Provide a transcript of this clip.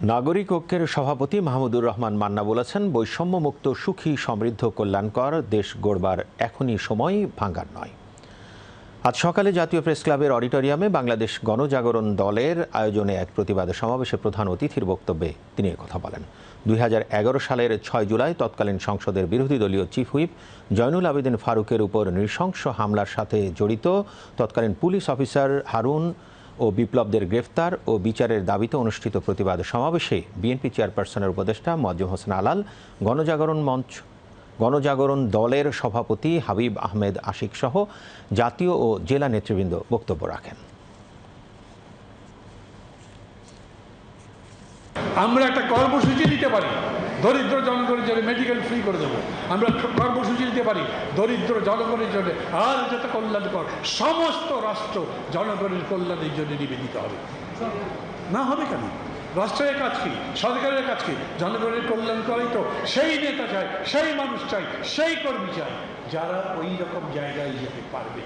নাগরিক ঐক্যের সভাপতি মাহমুদুর রহমান মান্না বলেছেন, বৈষম্যমুক্ত, সুখী, সমৃদ্ধ, কল্যাণকর দেশ গড়বার এখনই সময় ভাঙার নয়। আজ সকালে জাতীয় প্রেস ক্লাবের অডিটোরিয়ামে বাংলাদেশ গণজাগরণ দলের আয়োজনে এক প্রতিবাদ সমাবেশে প্রধান অতিথির বক্তব্যে তিনি কথা বলেন। দুই হাজার এগারো সালের ছয় জুলাই তৎকালীন সংসদের বিরোধী দলীয় চিফ হুইপ জয়নুল আবেদিন ফারুকের উপর নৃশংস হামলার সাথে জড়িত তৎকালীন পুলিশ অফিসার হারুন ও বিপ্লবদের গ্রেফতার ও বিচারের দাবিতে অনুষ্ঠিত প্রতিবাদ সমাবেশে বিএনপি চেয়ারপারসনের উপদেষ্টা মজ্জুম হোসেন আলাল, গণজাগরণ মঞ্চ, গণজাগরণ দলের সভাপতি হাবিব আহমেদ আশিক সহ জাতীয় ও জেলা নেতৃবৃন্দ বক্তব্য রাখেন। আমরা একটা কর্মসূচি দিতে পারি। দরিদ্র জনগণের জন্য মেডিকেল ফ্রি করে দেবো। আমরা কর্মসূচি দিতে পারি। দরিদ্র জনগণের জন্য আর যত কল্যাণকর সমস্ত রাষ্ট্র জনগণের কল্যাণের জন্য নিবেদিত হবে। না হবে কেন? রাষ্ট্রের কাজ কি? সরকারের কাজ কি? জনগণের কল্যাণ করাই তো। সেই নেতা চাই, সেই মানুষ চাই, সেই কর্মী চাই। যারা ওই রকম জায়গায় যেতে পারবে।